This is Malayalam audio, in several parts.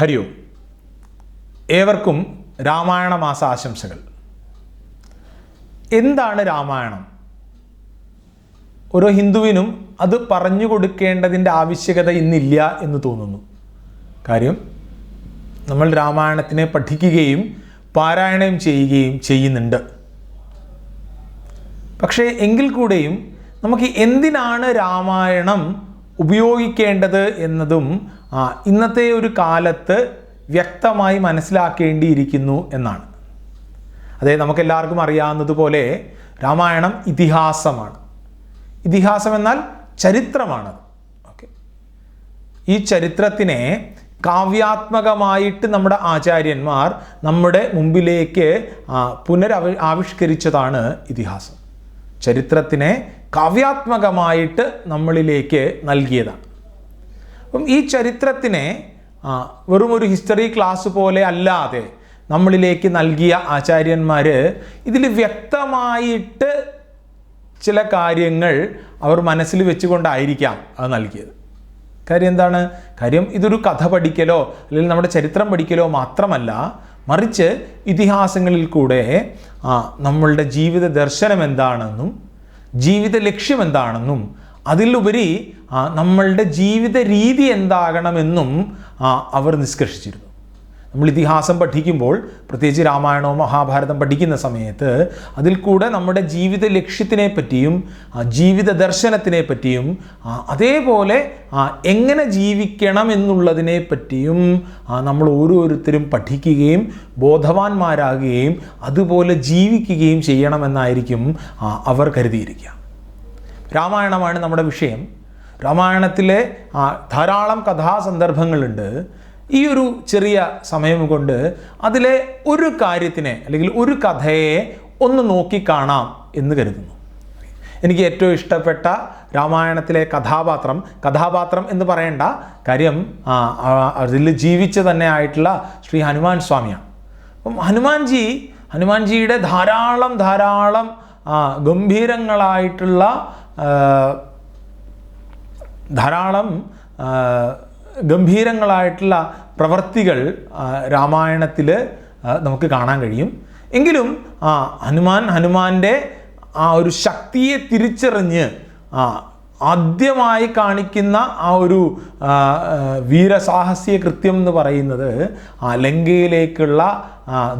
ഹരി ഓം ഏവർക്കും രാമായണ മാസ ആശംസകൾ. എന്താണ് രാമായണം? ഓരോ ഹിന്ദുവിനും അത് പറഞ്ഞു കൊടുക്കേണ്ടതിന്റെ ആവശ്യകത ഇന്നില്ല എന്ന് തോന്നുന്നു. കാര്യം നമ്മൾ രാമായണത്തിനെ പഠിക്കുകയും പാരായണം ചെയ്യുകയും ചെയ്യുന്നുണ്ട്. പക്ഷേ എങ്കിൽ കൂടെയും നമുക്ക് എന്തിനാണ് രാമായണം ഉപയോഗിക്കേണ്ടത് എന്നതും ഇന്നത്തെ ഒരു കാലത്ത് വ്യക്തമായി മനസ്സിലാക്കേണ്ടിയിരിക്കുന്നു എന്നാണ്. അതെ നമുക്കെല്ലാവർക്കും അറിയാവുന്നതുപോലെ രാമായണം ഇതിഹാസമാണ്. ഇതിഹാസം എന്നാൽ ചരിത്രമാണ്. ഓക്കെ. ഈ ചരിത്രത്തിനെ കാവ്യാത്മകമായിട്ട് നമ്മുടെ ആചാര്യന്മാർ നമ്മുടെ മുമ്പിലേക്ക് പുനരവ ആവിഷ്കരിച്ചതാണ് ഇതിഹാസം. ചരിത്രത്തിനെ കാവ്യാത്മകമായിട്ട് നമ്മളിലേക്ക് നൽകിയതാണ്. അപ്പം ഈ ചരിത്രത്തിനെ വെറും ഒരു ഹിസ്റ്ററി ക്ലാസ് പോലെ അല്ലാതെ നമ്മളിലേക്ക് നൽകിയ ആചാര്യന്മാർ ഇതിൽ വ്യക്തമായിട്ട് ചില കാര്യങ്ങൾ അവർ മനസ്സിൽ വെച്ചുകൊണ്ടായിരിക്കാം അത് നൽകിയത്. കാര്യം എന്താണ്? കാര്യം ഇതൊരു കഥ പഠിക്കലോ അല്ലെങ്കിൽ നമ്മുടെ ചരിത്രം പഠിക്കലോ മാത്രമല്ല മറിച്ച് ഇതിഹാസങ്ങളിൽ കൂടെ ആ, നമ്മളുടെ ജീവിത ദർശനം എന്താണെന്നും ജീവിത ലക്ഷ്യം എന്താണെന്നും അതിലുപരി നമ്മളുടെ ജീവിത രീതി എന്താകണമെന്നും അവർ നിഷ്കർഷിച്ചിരുന്നു. നമ്മൾ ഇതിഹാസം പഠിക്കുമ്പോൾ പ്രത്യേകിച്ച് രാമായണവും മഹാഭാരതം പഠിക്കുന്ന സമയത്ത് അതിൽ കൂടെ നമ്മുടെ ജീവിത ലക്ഷ്യത്തിനെ പറ്റിയും ജീവിത ദർശനത്തിനെ പറ്റിയും അതേപോലെ എങ്ങനെ ജീവിക്കണം എന്നുള്ളതിനെ പറ്റിയും നമ്മൾ ഓരോരുത്തരും പഠിക്കുകയും ബോധവാന്മാരാകുകയും അതുപോലെ ജീവിക്കുകയും ചെയ്യണമെന്നായിരിക്കും അവർ കരുതിയിരിക്കുക. രാമായണമാണ് നമ്മുടെ വിഷയം. രാമായണത്തിലെ ധാരാളം കഥാസന്ദർഭങ്ങളുണ്ട്. ഈ ഒരു ചെറിയ സമയം കൊണ്ട് അതിലെ ഒരു കാര്യത്തിനെ അല്ലെങ്കിൽ ഒരു കഥയെ ഒന്ന് നോക്കിക്കാണാം എന്ന് കരുതുന്നു. എനിക്ക് ഏറ്റവും ഇഷ്ടപ്പെട്ട രാമായണത്തിലെ കഥാപാത്രം കഥാപാത്രം എന്ന് പറയേണ്ട കാര്യം അതിൽ ജീവിച്ച തന്നെ ആയിട്ടുള്ള ശ്രീ ഹനുമാൻ സ്വാമിയാണ്. അപ്പം ഹനുമാൻജി ഹനുമാൻജിയുടെ ധാരാളം ധാരാളം ഗംഭീരങ്ങളായിട്ടുള്ള ധാരാളം ഗംഭീരങ്ങളായിട്ടുള്ള പ്രവർത്തികൾ രാമായണത്തിൽ നമുക്ക് കാണാൻ കഴിയും എങ്കിലും ആ ഹനുമാൻ ഹനുമാന്റെ ആ ഒരു ശക്തിയെ തിരിച്ചറിഞ്ഞ് ആ ആദ്യമായി കാണിക്കുന്ന ആ ഒരു വീരസാഹസ്യ കൃത്യം എന്ന് പറയുന്നത് ആ ലങ്കയിലേക്കുള്ള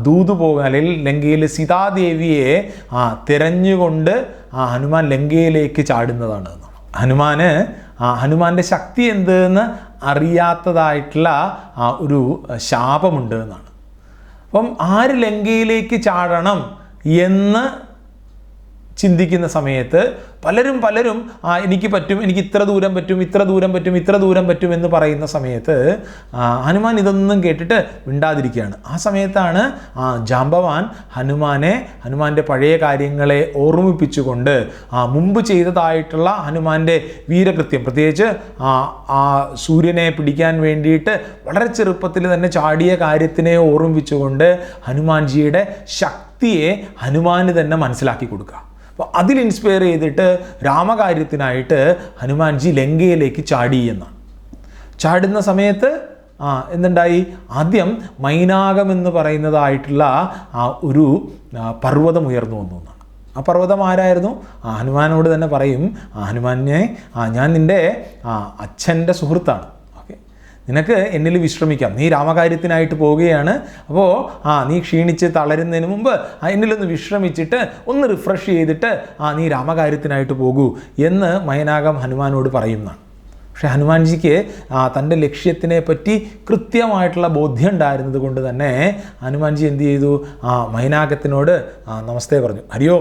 ദൂത് പോകുക അല്ലെങ്കിൽ ലങ്കയിൽ സീതാദേവിയെ ആ, തിരഞ്ഞുകൊണ്ട് ആ ഹനുമാൻ ലങ്കയിലേക്ക് ചാടുന്നതാണ്. ഹനുമാന് ആ ഹനുമാന്റെ ശക്തി എന്തെന്ന് അറിയാത്തതായിട്ടുള്ള ആ ഒരു ശാപമുണ്ട് എന്നാണ്. അപ്പം ആര് ലങ്കയിലേക്ക് ചാടണം എന്ന് ചിന്തിക്കുന്ന സമയത്ത് പലരും പലരും ആ എനിക്ക് പറ്റും എനിക്ക് ഇത്ര ദൂരം പറ്റും ഇത്ര ദൂരം പറ്റും ഇത്ര ദൂരം പറ്റും എന്ന് പറയുന്ന സമയത്ത് ഹനുമാൻ ഇതൊന്നും കേട്ടിട്ട് മിണ്ടാതിരിക്കുകയാണ്. ആ സമയത്താണ് ആ ജാമ്പവാൻ ഹനുമാനെ ഹനുമാന്റെ പഴയ കാര്യങ്ങളെ ഓർമ്മിപ്പിച്ചുകൊണ്ട് ആ മുമ്പ് ചെയ്തതായിട്ടുള്ള ഹനുമാന്റെ വീരകൃത്യം പ്രത്യേകിച്ച് ആ സൂര്യനെ പിടിക്കാൻ വേണ്ടിയിട്ട് വളരെ ചെറുപ്പത്തിൽ തന്നെ ചാടിയ കാര്യത്തിനെ ഓർമ്മിപ്പിച്ചുകൊണ്ട് ഹനുമാൻജിയുടെ ശക്തിയെ ഹനുമാന് തന്നെ മനസ്സിലാക്കി കൊടുക്കുക. അപ്പോൾ അതിൽ ഇൻസ്പയർ ചെയ്തിട്ട് രാമകാര്യത്തിനായിട്ട് ഹനുമാൻജി ലങ്കയിലേക്ക് ചാടി എന്നാണ്. ചാടുന്ന സമയത്ത് ആ എന്തുണ്ടായി? ആദ്യം മൈനാകം എന്ന് പറയുന്നതായിട്ടുള്ള ആ ഒരു പർവതം ഉയർന്നു വന്നു എന്നാണ്. ആ പർവതം ആരായിരുന്നു? ആ ഹനുമാനോട് തന്നെ പറയും ആ ഹനുമാനെ ആ ഞാൻ നിന്റെ ആ അച്ഛന്റെ സുഹൃത്താണ്. നിനക്ക് എന്നിൽ വിശ്രമിക്കാം. നീ രാമകാര്യത്തിനായിട്ട് പോവുകയാണ്. അപ്പോൾ ആ നീ ക്ഷീണിച്ച് തളരുന്നതിന് മുമ്പ് എന്നിലൊന്ന് വിശ്രമിച്ചിട്ട് ഒന്ന് റിഫ്രഷ് ചെയ്തിട്ട് ആ നീ രാമകാര്യത്തിനായിട്ട് പോകൂ എന്ന് മയനാകം ഹനുമാനോട് പറയുന്നതാണ് പക്ഷേ ഹനുമാൻജിക്ക് തന്റെ ലക്ഷ്യത്തിനെ പറ്റി കൃത്യമായിട്ടുള്ള ബോധ്യം ഉണ്ടായിരുന്നത് കൊണ്ട് തന്നെ ഹനുമാൻജി എന്ത് ചെയ്തു? ആ മൈനാകത്തിനോട് നമസ്തേ പറഞ്ഞു. ഹരിയോ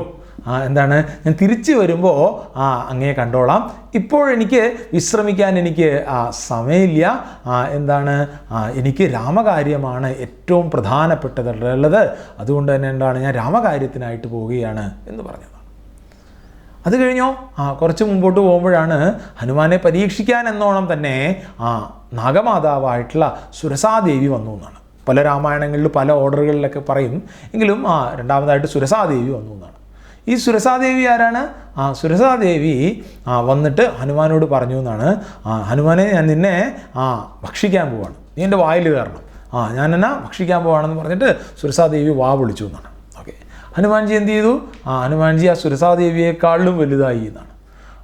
എന്താണ്? ഞാൻ തിരിച്ചു വരുമ്പോൾ ആ അങ്ങേ കണ്ടോളാം. ഇപ്പോഴെനിക്ക് വിശ്രമിക്കാൻ എനിക്ക് ആ, സമയമില്ല. ആ, എന്താണ്? ആ, എനിക്ക് രാമകാര്യമാണ് ഏറ്റവും പ്രധാനപ്പെട്ടതുള്ളത്. അതുകൊണ്ട് തന്നെ എന്താണ്? ഞാൻ രാമകാര്യത്തിനായിട്ട് പോവുകയാണ് എന്ന് പറഞ്ഞത് അത് കഴിഞ്ഞോ? ആ കുറച്ച് മുമ്പോട്ട് പോകുമ്പോഴാണ് ഹനുമാനെ പരീക്ഷിക്കാൻ എന്നോണം തന്നെ ആ നാഗമാതാവായിട്ടുള്ള സുരസാദേവി വന്നു എന്നാണ്. പല രാമായണങ്ങളിൽ പല ഓർഡറുകളിലൊക്കെ പറയും. എങ്കിലും ആ രണ്ടാമതായിട്ട് സുരസാദേവി വന്നു എന്നാണ്. ഈ സുരസാദേവി ആരാണ്? ആ സുരസാദേവി ആ വന്നിട്ട് ഹനുമാനോട് പറഞ്ഞു എന്നാണ്. ആ ഹനുമാനെ ഞാൻ നിന്നെ ആ ഭക്ഷിക്കാൻ പോവാണ്. നീ എന്റെ വായിൽ കയറണം. ആ ഞാൻ എന്നാ ഭക്ഷിക്കാൻ പോവാണെന്ന് പറഞ്ഞിട്ട് സുരസാദേവി വാ വിളിച്ചു എന്നാണ്. ഓക്കെ. ഹനുമാൻജി എന്ത് ചെയ്തു? ആ ഹനുമാൻജി ആ സുരസാദേവിയെക്കാളിലും വലുതായി എന്നാണ്.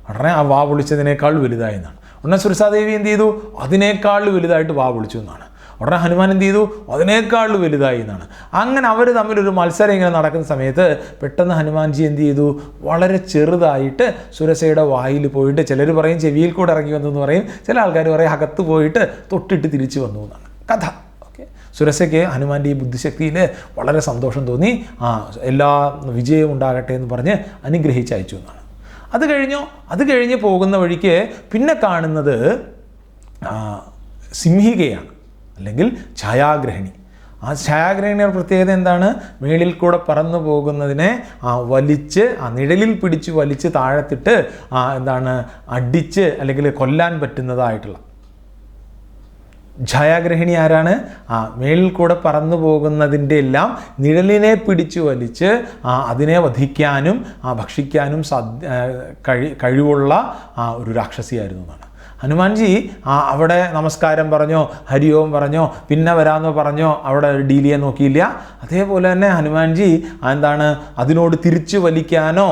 ഉടനെ ആ വാ വിളിച്ചതിനേക്കാൾ വലുതായി എന്നാണ്. ഉടനെ സുരസാദേവി എന്ത് ചെയ്തു? അതിനേക്കാൾ വലുതായിട്ട് വാ വിളിച്ചു എന്നാണ്. ഉടനെ ഹനുമാൻ എന്ത് ചെയ്തു? അതിനേക്കാൾ വലുതായി എന്നാണ്. അങ്ങനെ അവർ തമ്മിലൊരു മത്സരം ഇങ്ങനെ നടക്കുന്ന സമയത്ത് പെട്ടെന്ന് ഹനുമാൻജി എന്ത് ചെയ്തു? വളരെ ചെറുതായിട്ട് സുരസയുടെ വായിൽ പോയിട്ട് ചിലർ പറയും ചെവിയിൽ കൂടെ ഇറങ്ങി വന്നു എന്ന് പറയും. ചില ആൾക്കാർ പറയും അകത്ത് പോയിട്ട് തൊട്ടിട്ട് തിരിച്ചു വന്നു എന്നാണ്. കഥ. ഓക്കെ. സുരസയ്ക്ക് ഹനുമാന്റെ ഈ ബുദ്ധിശക്തിയിൽ വളരെ സന്തോഷം തോന്നി. ആ എല്ലാ വിജയവും ഉണ്ടാകട്ടെ എന്ന് പറഞ്ഞ് അനുഗ്രഹിച്ച് അയച്ചു എന്നാണ്. അത് കഴിഞ്ഞോ? അത് കഴിഞ്ഞ് പോകുന്ന വഴിക്ക് പിന്നെ കാണുന്നത് സിംഹികയാണ്. അല്ലെങ്കിൽ ഛായാഗ്രഹിണി. ആ ഛായാഗ്രഹിണിയുടെ പ്രത്യേകത എന്താണ്? മേളിൽ കൂടെ പറന്നു പോകുന്നതിനെ ആ, വലിച്ച് ആ നിഴലിൽ പിടിച്ച് വലിച്ച് താഴത്തിട്ട് ആ, എന്താണ് അടിച്ച് അല്ലെങ്കിൽ കൊല്ലാൻ പറ്റുന്നതായിട്ടുള്ള. ഛായാഗ്രഹിണി ആരാണ്? ആ മേളിൽ കൂടെ പറന്നു പോകുന്നതിന്റെ എല്ലാം നിഴലിനെ പിടിച്ചു വലിച്ച് ആ അതിനെ വധിക്കാനും ആ ഭക്ഷിക്കാനും ആ, കഴി കഴിവുള്ള ആ ഒരു രാക്ഷസിയായിരുന്നു എന്നാണ്. ഹനുമാൻജി ആ അവിടെ നമസ്കാരം പറഞ്ഞോ ഹരിയോം പറഞ്ഞോ പിന്നെ വരാമെന്നോ പറഞ്ഞോ അവിടെ ചെയ്യാൻ നോക്കിയില്ല. അതേപോലെ തന്നെ ഹനുമാൻജി എന്താണ് അതിനോട് തിരിച്ചു വലിക്കാനോ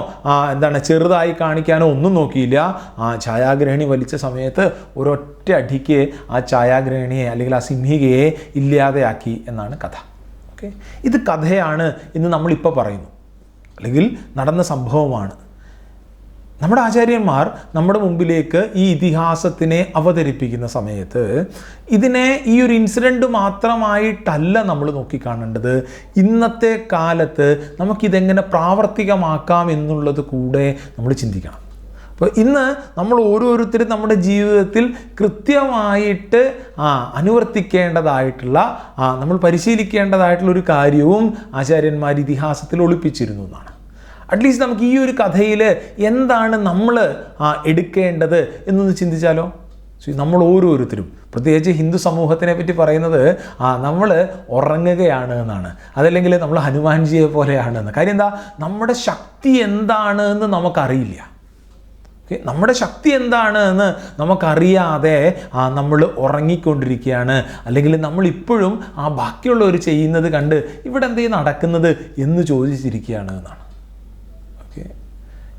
എന്താണ് ചെറുതായി കാണിക്കാനോ ഒന്നും നോക്കിയില്ല. ആ ഛായാഗ്രഹിണി വലിച്ച സമയത്ത് ഒരൊറ്റ അടിക്ക് ആ ഛായാഗ്രഹിണിയെ അല്ലെങ്കിൽ ആ സിംഹികയെ ഇല്ലാതെയാക്കി എന്നാണ് കഥ. ഓക്കെ ഇത് കഥയാണ് ഇന്ന് നമ്മളിപ്പോൾ പറയുന്നു. അല്ലെങ്കിൽ നടന്ന സംഭവമാണ്. നമ്മുടെ ആചാര്യന്മാർ നമ്മുടെ മുമ്പിലേക്ക് ഈ ഇതിഹാസത്തിനെ അവതരിപ്പിക്കുന്ന സമയത്ത് ഇതിനെ ഈ ഒരു ഇൻസിഡന്റ് മാത്രമായിട്ടല്ല നമ്മൾ നോക്കിക്കാണേണ്ടത്. ഇന്നത്തെ കാലത്ത് നമുക്കിതെങ്ങനെ പ്രാവർത്തികമാക്കാം എന്നുള്ളത് കൂടെ നമ്മൾ ചിന്തിക്കണം. അപ്പോൾ ഇന്ന് നമ്മൾ ഓരോരുത്തരും നമ്മുടെ ജീവിതത്തിൽ കൃത്യമായിട്ട് ആ അനുവർത്തിക്കേണ്ടതായിട്ടുള്ള ആ നമ്മൾ പരിശീലിക്കേണ്ടതായിട്ടുള്ള ഒരു കാര്യവും ആചാര്യന്മാർ ഇതിഹാസത്തിൽ ഒളിപ്പിച്ചിരുന്നു എന്നാണ്. അറ്റ്ലീസ്റ്റ് നമുക്ക് ഈ ഒരു കഥയിൽ എന്താണ് നമ്മൾ എടുക്കേണ്ടത് എന്നൊന്ന് ചിന്തിച്ചാലോ? നമ്മൾ ഓരോരുത്തരും. പ്രത്യേകിച്ച് ഹിന്ദു സമൂഹത്തിനെ പറ്റി പറയുന്നത് ആ നമ്മൾ ഉറങ്ങുകയാണ് എന്നാണ്. അതല്ലെങ്കിൽ നമ്മൾ ഹനുമാൻജിയെ പോലെയാണ് എന്ന്. കാര്യം എന്താ? നമ്മുടെ ശക്തി എന്താണ് എന്ന് നമുക്കറിയില്ല. നമ്മുടെ ശക്തി എന്താണ് എന്ന് നമുക്കറിയാതെ നമ്മൾ ഉറങ്ങിക്കൊണ്ടിരിക്കുകയാണ്. അല്ലെങ്കിൽ നമ്മൾ ഇപ്പോഴും ആ ബാക്കിയുള്ളവർ ചെയ്യുന്നത് കണ്ട് ഇവിടെ എന്തേ നടക്കുന്നത് എന്ന് ചോദിച്ചിരിക്കുകയാണ് എന്നാണ്.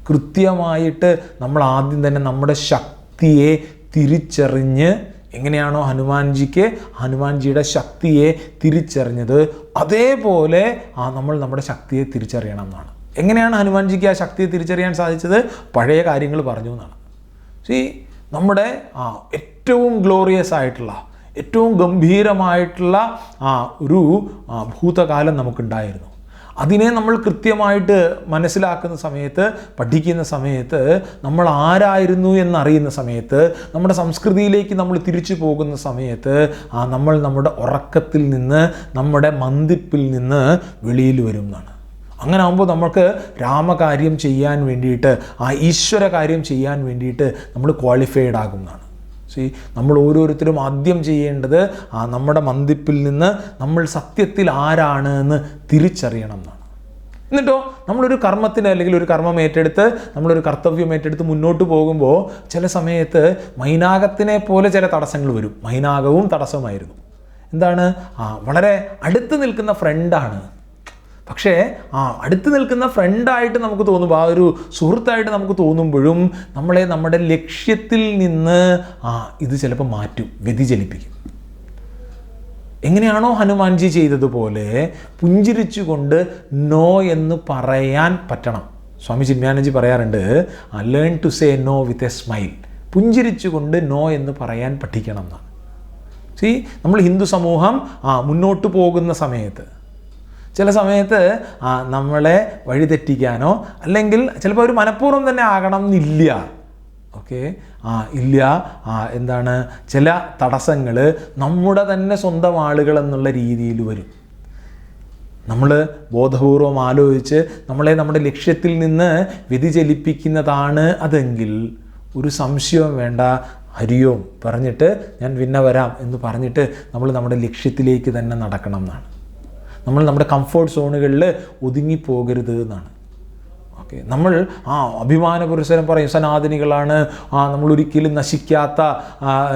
കൃത്യമായിട്ട് നമ്മൾ ആദ്യം തന്നെ നമ്മുടെ ശക്തിയെ തിരിച്ചറിഞ്ഞ് എങ്ങനെയാണോ ഹനുമാൻജിക്ക് ഹനുമാൻജിയുടെ ശക്തിയെ തിരിച്ചറിഞ്ഞത് അതേപോലെ ആ നമ്മൾ നമ്മുടെ ശക്തിയെ തിരിച്ചറിയണം എന്നാണ്. എങ്ങനെയാണ് ഹനുമാൻജിക്ക് ആ ശക്തിയെ തിരിച്ചറിയാൻ സാധിച്ചത്? പഴയ കാര്യങ്ങൾ പറഞ്ഞു എന്നാണ്. സി നമ്മുടെ ആ ഏറ്റവും ഗ്ലോറിയസ് ആയിട്ടുള്ള ഏറ്റവും ഗംഭീരമായിട്ടുള്ള ആ ഒരു ഭൂതകാലം നമുക്കുണ്ടായിരുന്നു. അതിനെ നമ്മൾ കൃത്യമായിട്ട് മനസ്സിലാക്കുന്ന സമയത്ത് പഠിക്കുന്ന സമയത്ത് നമ്മൾ ആരായിരുന്നു എന്നറിയുന്ന സമയത്ത് നമ്മുടെ സംസ്കൃതിയിലേക്ക് നമ്മൾ തിരിച്ചു പോകുന്ന സമയത്ത് ആ നമ്മൾ നമ്മുടെ ഉറക്കത്തിൽ നിന്ന് നമ്മുടെ മന്തിപ്പിൽ നിന്ന് വെളിയിൽ വരും എന്നാണ്. അങ്ങനെ ആകുമ്പോൾ നമുക്ക് രാമകാര്യം ചെയ്യാൻ വേണ്ടിയിട്ട് ആ ഈശ്വര കാര്യം ചെയ്യാൻ വേണ്ടിയിട്ട് നമ്മൾ ക്വാളിഫൈഡ് ആകുന്നതാണ് സി നമ്മൾ ഓരോരുത്തരും ആദ്യം ചെയ്യേണ്ടത് ആ നമ്മുടെ മന്ദിപ്പിൽ നിന്ന് നമ്മൾ സത്യത്തിൽ ആരാണ് എന്ന് തിരിച്ചറിയണം എന്നാണ്. എന്നിട്ടോ നമ്മളൊരു കർമ്മത്തിന് അല്ലെങ്കിൽ ഒരു കർമ്മം ഏറ്റെടുത്ത് നമ്മളൊരു കർത്തവ്യം ഏറ്റെടുത്ത് മുന്നോട്ട് പോകുമ്പോൾ ചില സമയത്ത് മൈനാകത്തിനെ പോലെ ചില തടസ്സങ്ങൾ വരും. മൈനാകവും തടസ്സമായിരുന്നു എന്താണ്? ആ വളരെ അടുത്ത് നിൽക്കുന്ന ഫ്രണ്ടാണ് പക്ഷേ ആ അടുത്ത് നിൽക്കുന്ന ഫ്രണ്ടായിട്ട് നമുക്ക് തോന്നുമ്പോൾ ആ ഒരു സുഹൃത്തായിട്ട് നമുക്ക് തോന്നുമ്പോഴും നമ്മളെ നമ്മുടെ ലക്ഷ്യത്തിൽ നിന്ന് ആ ഇത് ചിലപ്പോൾ മാറ്റും വ്യതിചലിപ്പിക്കും. എങ്ങനെയാണോ ഹനുമാൻജി ചെയ്തതുപോലെ പുഞ്ചിരിച്ചുകൊണ്ട് നോ എന്ന് പറയാൻ പറ്റണം. സ്വാമി ചിന്മാനജി പറയാറുണ്ട് learn to say no with a smile പുഞ്ചിരിച്ചുകൊണ്ട് നോ എന്ന് പറയാൻ പഠിക്കണം എന്നാണ്. സി നമ്മൾ ഹിന്ദു സമൂഹം ആ മുന്നോട്ട് പോകുന്ന സമയത്ത് ചില സമയത്ത് നമ്മളെ വഴിതെറ്റിക്കാനോ അല്ലെങ്കിൽ ചിലപ്പോൾ ഒരു മനഃപൂർവം തന്നെ ആകണം എന്നില്ല. ഓക്കെ? ആ ഇല്ല. ആ എന്താണ്? ചില തടസ്സങ്ങൾ നമ്മുടെ തന്നെ സ്വന്തം ആളുകൾ എന്നുള്ള രീതിയിൽ വരും. നമ്മൾ ബോധപൂർവം ആലോചിച്ച് നമ്മളെ നമ്മുടെ ലക്ഷ്യത്തിൽ നിന്ന് വ്യതിചലിപ്പിക്കുന്നതാണ് അതെങ്കിൽ ഒരു സംശയവും വേണ്ട ഹരിയോം പറഞ്ഞിട്ട് ഞാൻ പിന്നെ വരാം എന്ന് പറഞ്ഞിട്ട് നമ്മൾ നമ്മുടെ ലക്ഷ്യത്തിലേക്ക് തന്നെ നടക്കണം എന്നാണ്. നമ്മൾ നമ്മുടെ കംഫോർട്ട് സോണുകളിൽ ഒതുങ്ങിപ്പോകരുത് എന്നാണ്. ഓക്കെ നമ്മൾ ആ അഭിമാന പുരുഷരം പറയും സനാതനികളാണ് ആ നമ്മൾ ഒരിക്കലും നശിക്കാത്ത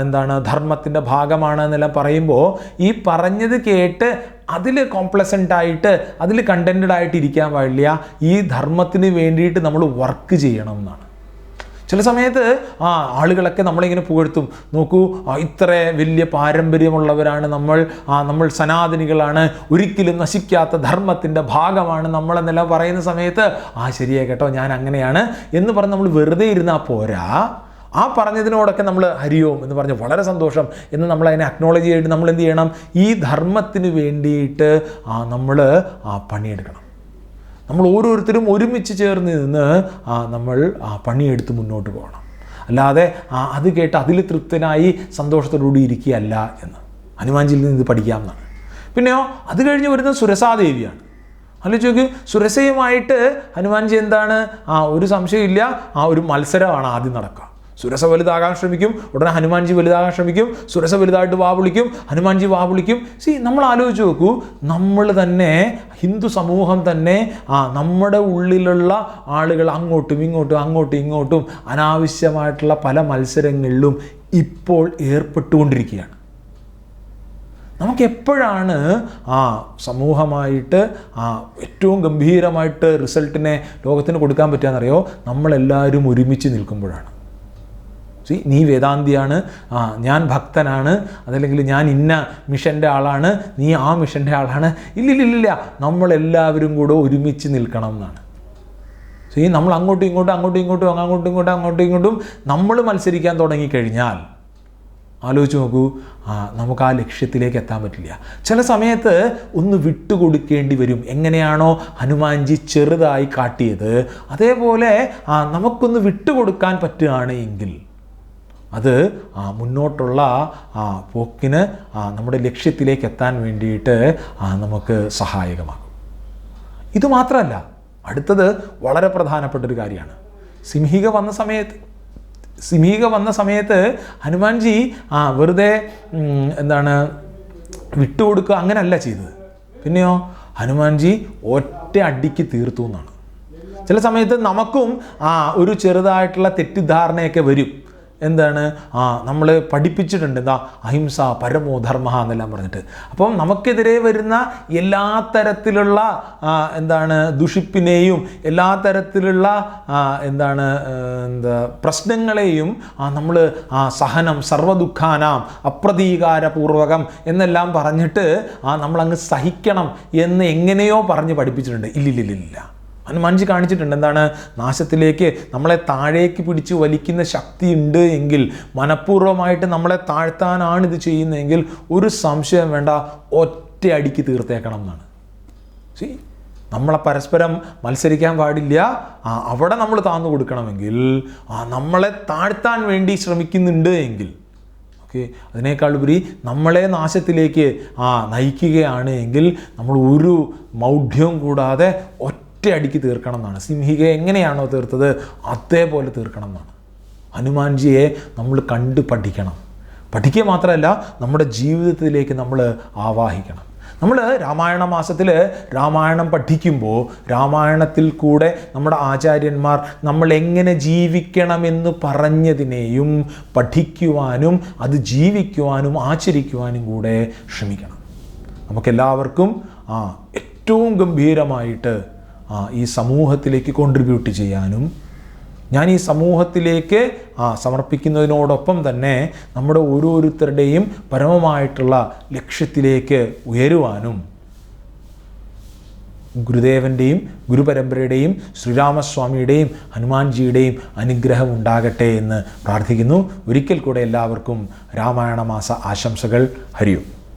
എന്താണ് ധർമ്മത്തിന്റെ ഭാഗമാണ് എന്നെല്ലാം പറയുമ്പോൾ ഈ പറഞ്ഞത് കേട്ട് അതിൽ കോംപ്ലസന്റ് ആയിട്ട് അതിൽ കണ്ടന്റഡ് ആയിട്ട് ഇരിക്കാൻ പാടില്ല. ഈ ധർമ്മത്തിന് വേണ്ടിയിട്ട് നമ്മൾ വർക്ക് ചെയ്യണം എന്നാണ്. ചില സമയത്ത് ആ ആളുകളൊക്കെ നമ്മളിങ്ങനെ പുകഴ്ത്തും. നോക്കൂ ഇത്ര വലിയ പാരമ്പര്യമുള്ളവരാണ് നമ്മൾ. ആ നമ്മൾ സനാതനികളാണ്. ഒരിക്കലും നശിക്കാത്ത ധർമ്മത്തിന്റെ ഭാഗമാണ് നമ്മളെന്നെല്ലാം പറയുന്ന സമയത്ത് ആ ശരിയാ കേട്ടോ ഞാൻ അങ്ങനെയാണ്. എന്ന് പറഞ്ഞ് നമ്മൾ വെറുതെ ഇരുന്നാൽ പോരാ. ആ പറഞ്ഞതിനോടൊക്കെ നമ്മൾ ഹരിയോം എന്ന് പറഞ്ഞ് വളരെ സന്തോഷം എന്ന് നമ്മൾ അതിനെ അക്നോളജി ചെയ്തിട്ട് നമ്മൾ എന്ത് ചെയ്യണം? ഈ ധർമ്മത്തിന് വേണ്ടിയിട്ട് ആ നമ്മൾ ആ പണിയെടുക്കണം. നമ്മൾ ഓരോരുത്തരും ഒരുമിച്ച് ചേർന്ന് നിന്ന് നമ്മൾ പണിയെടുത്ത് മുന്നോട്ട് പോകണം. അല്ലാതെ അത് കേട്ട് അതിൽ തൃപ്തനായി സന്തോഷത്തോടുകൂടി ഇരിക്കുകയല്ല എന്ന്. ഹനുമാൻജിയിൽ നിന്ന് ഇത് പഠിക്കാം എന്നാണ് പിന്നെയോ അത് കഴിഞ്ഞ് വരുന്ന സുരസാദേവിയാണ്. ആലോചിച്ച് നോക്കി സുരസയുമായിട്ട് ഹനുമാൻജി എന്താണ്? ആ ഒരു സംശയമില്ല. ആ ഒരു മത്സരമാണ് ആദ്യം നടക്കുക. സുരസ വലുതാകാൻ ശ്രമിക്കും. ഉടനെ ഹനുമാൻജി വലുതാകാൻ ശ്രമിക്കും. സുരസ വലുതായിട്ട് വാ വിളിക്കും. ഹനുമാൻജി വാ വിളിക്കും. സി നമ്മൾ ആലോചിച്ച് നോക്കൂ. നമ്മൾ തന്നെ ഹിന്ദു സമൂഹം തന്നെ ആ നമ്മുടെ ഉള്ളിലുള്ള ആളുകൾ അങ്ങോട്ടും ഇങ്ങോട്ടും അങ്ങോട്ടും ഇങ്ങോട്ടും അനാവശ്യമായിട്ടുള്ള പല മത്സരങ്ങളിലും ഇപ്പോൾ ഏർപ്പെട്ടുകൊണ്ടിരിക്കുകയാണ്. നമുക്ക് എപ്പോഴാണ് ആ സമൂഹമായിട്ട് ആ ഏറ്റവും ഗംഭീരമായിട്ട് റിസൾട്ടിനെ ലോകത്തിന് കൊടുക്കാൻ പറ്റുകയെന്നറിയോ നമ്മളെല്ലാവരും ഒരുമിച്ച് നിൽക്കുമ്പോഴാണ്. സി നീ വേദാന്തിയാണ്. ആ ഞാൻ ഭക്തനാണ്. അതല്ലെങ്കിൽ ഞാൻ ഇന്ന മിഷന്റെ ആളാണ്. നീ ആ മിഷന്റെ ആളാണ്. ഇല്ലില്ലില്ല നമ്മളെല്ലാവരും കൂടെ ഒരുമിച്ച് നിൽക്കണം എന്നാണ്. സി നമ്മൾ അങ്ങോട്ടും ഇങ്ങോട്ടും അങ്ങോട്ടും ഇങ്ങോട്ടും അങ്ങോട്ടും ഇങ്ങോട്ടും അങ്ങോട്ടും ഇങ്ങോട്ടും നമ്മൾ മത്സരിക്കാൻ തുടങ്ങിക്കഴിഞ്ഞാൽ ആലോചിച്ച് നോക്കൂ. ആ നമുക്ക് ആ ലക്ഷ്യത്തിലേക്ക് എത്താൻ പറ്റില്ല. ചില സമയത്ത് ഒന്ന് വിട്ടുകൊടുക്കേണ്ടി വരും. എങ്ങനെയാണോ ഹനുമാൻജി ചെറുതായി കാട്ടിയത്. അതേപോലെ നമുക്കൊന്ന് വിട്ടുകൊടുക്കാൻ പറ്റുകയാണ് എങ്കിൽ അത് മുന്നോട്ടുള്ള പോക്കിന് നമ്മുടെ ലക്ഷ്യത്തിലേക്ക് എത്താൻ വേണ്ടിയിട്ട് നമുക്ക് സഹായകമാകും. ഇത് മാത്രമല്ല അടുത്തത് വളരെ പ്രധാനപ്പെട്ട ഒരു കാര്യമാണ്. സിംഹിക വന്ന സമയത്ത് സിംഹിക വന്ന സമയത്ത് ഹനുമാൻജി ആ വെറുതെ എന്താണ് വിട്ടുകൊടുക്കുക അങ്ങനെയല്ല ചെയ്തത്. പിന്നെയോ ഹനുമാൻജി ഒറ്റ അടിക്ക് തീർത്തു എന്നാണ്. ചില സമയത്ത് നമുക്കും ആ ഒരു ചെറുതായിട്ടുള്ള തെറ്റിദ്ധാരണയൊക്കെ വരും. എന്താണ്? ആ നമ്മൾ പഠിപ്പിച്ചിട്ടുണ്ട്. എന്താ അഹിംസ പരമോ ധർമ്മ എന്നെല്ലാം പറഞ്ഞിട്ട്. അപ്പം നമുക്കെതിരെ വരുന്ന എല്ലാ തരത്തിലുള്ള എന്താണ് ദുഷിപ്പിനെയും എല്ലാ തരത്തിലുള്ള എന്താണ് എന്താ പ്രശ്നങ്ങളെയും നമ്മൾ ആ സഹനം സർവദുഃഖാനാം അപ്രതീകാരപൂർവകം എന്നെല്ലാം പറഞ്ഞിട്ട് ആ നമ്മളങ്ങ് സഹിക്കണം എന്ന് എങ്ങനെയോ പറഞ്ഞ് പഠിപ്പിച്ചിട്ടുണ്ട്. ഇല്ലില്ലില്ല ഹനുമാൻജി കാണിച്ചിട്ടുണ്ട്. എന്താണ്? നാശത്തിലേക്ക് നമ്മളെ താഴേക്ക് പിടിച്ച് വലിക്കുന്ന ശക്തി ഉണ്ട് എങ്കിൽ മനഃപൂർവമായിട്ട് നമ്മളെ താഴ്ത്താനാണ് ഇത് ചെയ്യുന്നതെങ്കിൽ ഒരു സംശയം വേണ്ട ഒറ്റ അടിക്ക് തീർത്തേക്കണം എന്നാണ്. സി നമ്മളെ പരസ്പരം മത്സരിക്കാൻ പാടില്ല. ആ അവിടെ നമ്മൾ താന്നു കൊടുക്കണമെങ്കിൽ ആ നമ്മളെ താഴ്ത്താൻ വേണ്ടി ശ്രമിക്കുന്നുണ്ട് എങ്കിൽ ഓക്കെ അതിനേക്കാൾ ഉപരി നമ്മളെ നാശത്തിലേക്ക് ആ നയിക്കുകയാണ് എങ്കിൽ നമ്മൾ ഒരു മൗഢ്യവും കൂടാതെ ഒറ്റ അടിക്ക് തീർക്കണം എന്നാണ് സിംഹികയെ എങ്ങനെയാണോ തീർത്തത് അതേപോലെ തീർക്കണം എന്നാണ് ഹനുമാൻജിയെ നമ്മൾ കണ്ട് പഠിക്കണം. പഠിക്കുക മാത്രമല്ല നമ്മുടെ ജീവിതത്തിലേക്ക് നമ്മൾ ആവാഹിക്കണം. നമ്മൾ രാമായണ മാസത്തിൽ രാമായണം പഠിക്കുമ്പോൾ രാമായണത്തിൽ കൂടെ നമ്മുടെ ആചാര്യന്മാർ നമ്മൾ എങ്ങനെ ജീവിക്കണമെന്ന് പറഞ്ഞതിനെയും പഠിക്കുവാനും അത് ജീവിക്കുവാനും ആചരിക്കുവാനും കൂടെ ശ്രമിക്കണം. നമുക്കെല്ലാവർക്കും ആ ഏറ്റവും ഗംഭീരമായിട്ട് ഈ സമൂഹത്തിലേക്ക് കോൺട്രിബ്യൂട്ട് ചെയ്യാനും ഞാൻ ഈ സമൂഹത്തിലേക്ക് ആ സമർപ്പിക്കുന്നതിനോടൊപ്പം തന്നെ നമ്മുടെ ഓരോരുത്തരുടെയും പരമമായിട്ടുള്ള ലക്ഷ്യത്തിലേക്ക് ഉയരുവാനും ഗുരുദേവന്റെയും ഗുരുപരമ്പരയുടെയും ശ്രീരാമസ്വാമിയുടെയും ഹനുമാൻജിയുടെയും അനുഗ്രഹം ഉണ്ടാകട്ടെ എന്ന് പ്രാർത്ഥിക്കുന്നു. ഒരിക്കൽ കൂടെ എല്ലാവർക്കും രാമായണ മാസ ആശംസകൾ. ഹരിയും.